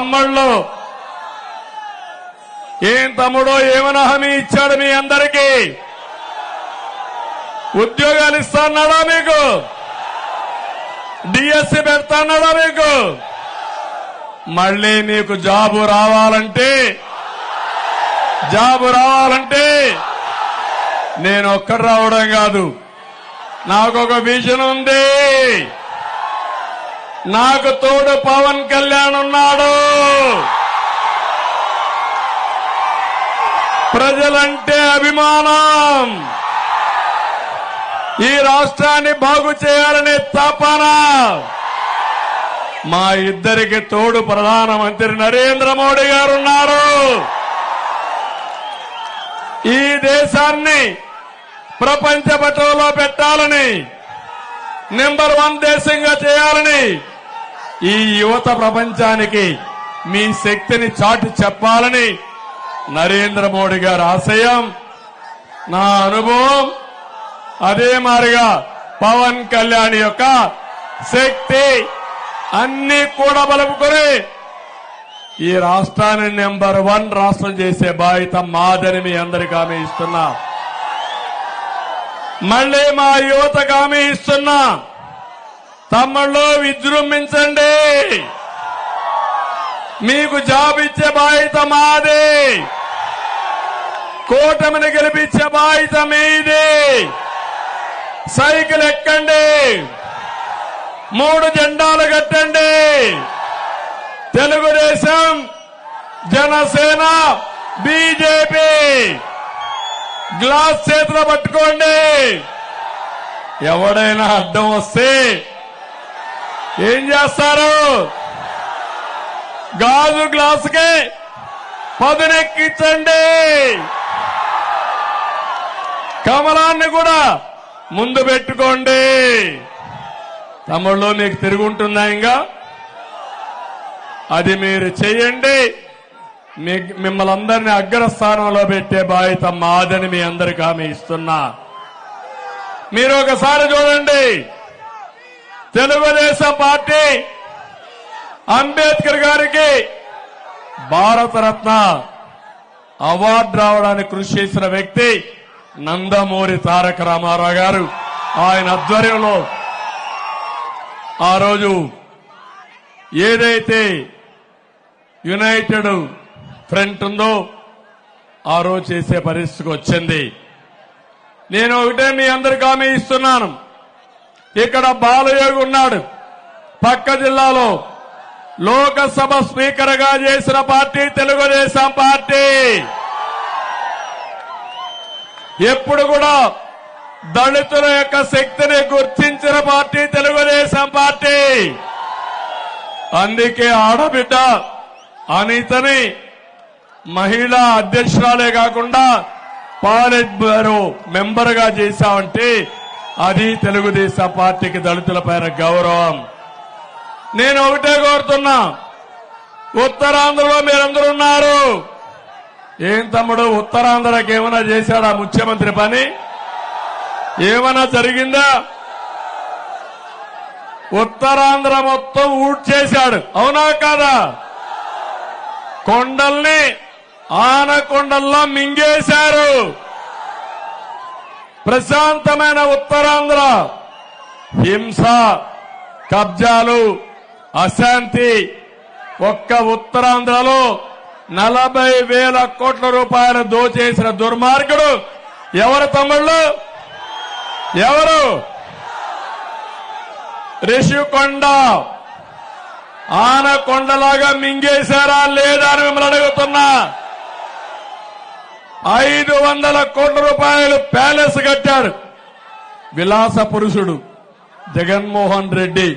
తమ్ముళ్ళు. ఏం తమ్ముడో ఏమైనా హామీ ఇచ్చాడు మీ అందరికీ? ఉద్యోగాలు ఇస్తాడా మీకు? డిఎస్సి పెడతాడా మీకు? మళ్ళీ మీకు జాబు రావాలంటే జాబు రావాలంటే నేను ఒక్కడు రావడం కాదు. నాకు ఒక విజన్ ఉంది. నాకు తోడు పవన్ కళ్యాణ్ ఉన్నాడు. ప్రజలంటే అభిమానం. ఈ రాష్ట్రాన్ని బాగు చేయాలనే తపన. మా ఇద్దరికి తోడు ప్రధానమంత్రి నరేంద్ర మోడీ గారు ఉన్నారు. ఈ దేశాన్ని ప్రపంచ పటంలో పెట్టాలని నెంబర్ వన్ దేశంగా చేయాలని ఈ యువత ప్రపంచానికి మీ శక్తిని చాటి చెప్పాలని నరేంద్ర మోడీ గారి ఆశయం. నా అనుభవం అదే మారిగా పవన్ కళ్యాణ్ యొక్క శక్తి అన్ని కూడా బలుపుకొని ఈ రాష్ట్రాన్ని నెంబర్ వన్ రాష్ట్రం చేసే బాధ్యత మాదని మీ అందరికి హామీ ఇస్తున్నా. మళ్ళీ మా యువతకు హామీ ఇస్తున్నా. తమ్ముళ్ళు విజృంభించండి. మీకు జాబ్ ఇచ్చే బాధ్యత మాది. కూటమిని గెలిపించే బాధ్యత మీది. సైకిల్ ఎక్కండి. మూడు జెండాలు కట్టండి. తెలుగుదేశం జనసేన బీజేపీ. గ్లాస్ చేతిలో పట్టుకోండి. ఎవడైనా అడ్డం వస్తే ఏం చేస్తారు? గాజు గ్లాసుకి పదునెక్కించండి. కమలాన్ని కూడా ముందు పెట్టుకోండి. తమ్ముళ్ళు మీకు తిరుగుంటుందా ఇంకా? అది మీరు చేయండి మీ- మిమ్మల్ని అందరినీ అగ్రస్థానంలో పెట్టే బాధ్యత మాదని మీ అందరికీ హామీ ఇస్తున్నా. మీరు ఒకసారి చూడండి. తెలుగుదేశం పార్టీ అంబేద్కర్ గారికి భారతరత్న అవార్డు రావడానికి కృషి చేసిన వ్యక్తి నందమూరి తారక రామారావు గారు. ఆయన ఆధ్వర్యంలో ఆ రోజు ఏదైతే యునైటెడ్ ఫ్రంట్ ఉందో ఆ రోజు చేసే పరిస్థితికి వచ్చింది. నేను ఒకటే మీ అందరికి హామీ ఇస్తున్నాను. ఇక్కడ బాలయోగి ఉన్నాడు. పక్క జిల్లాలో లోకసభ స్పీకర్గా చేసిన పార్టీ తెలుగుదేశం పార్టీ. ఎప్పుడు కూడా దళితుల యొక్క శక్తిని గుర్తించిన పార్టీ తెలుగుదేశం పార్టీ. అందుకే ఆడబిడ్డ అనితని మహిళా అధ్యక్షురాలే కాకుండా పాలెట్ బ్యూరో మెంబర్గా చేశామంటే అది తెలుగుదేశం పార్టీకి దళితుల పైన గౌరవం. నేను ఒకటే కోరుతున్నా. ఉత్తరాంధ్రలో మీరందరూ ఉన్నారు. ఏం తమ్ముడు ఉత్తరాంధ్రకి ఏమైనా చేశాడా ముఖ్యమంత్రి పని? ఏమైనా జరిగిందా? ఉత్తరాంధ్ర మొత్తం ఊట్ చేశాడు అవునా కాదా? కొండల్ని ఆనకొండల్లో మింగేశారు. ప్రశాంతమైన ఉత్తరాంధ్ర. హింస కబ్జాలు అశాంతి ఒక్క ఉత్తరాంధ్రలో నలభై వేల కోట్ల రూపాయలు దోచేసిన దుర్మార్గుడు ఎవరు తమ్ముళ్ళు? ఎవరు? రిషికొండ. ఆనకొండలాగా మింగేశారా లేదా అని మిమ్మల్ని అడుగుతున్నా. ఐదు వందల కోట్ల రూపాయలు ప్యాలెస్ కట్టాడు విలాస పురుషుడు జగన్మోహన్ రెడ్డి.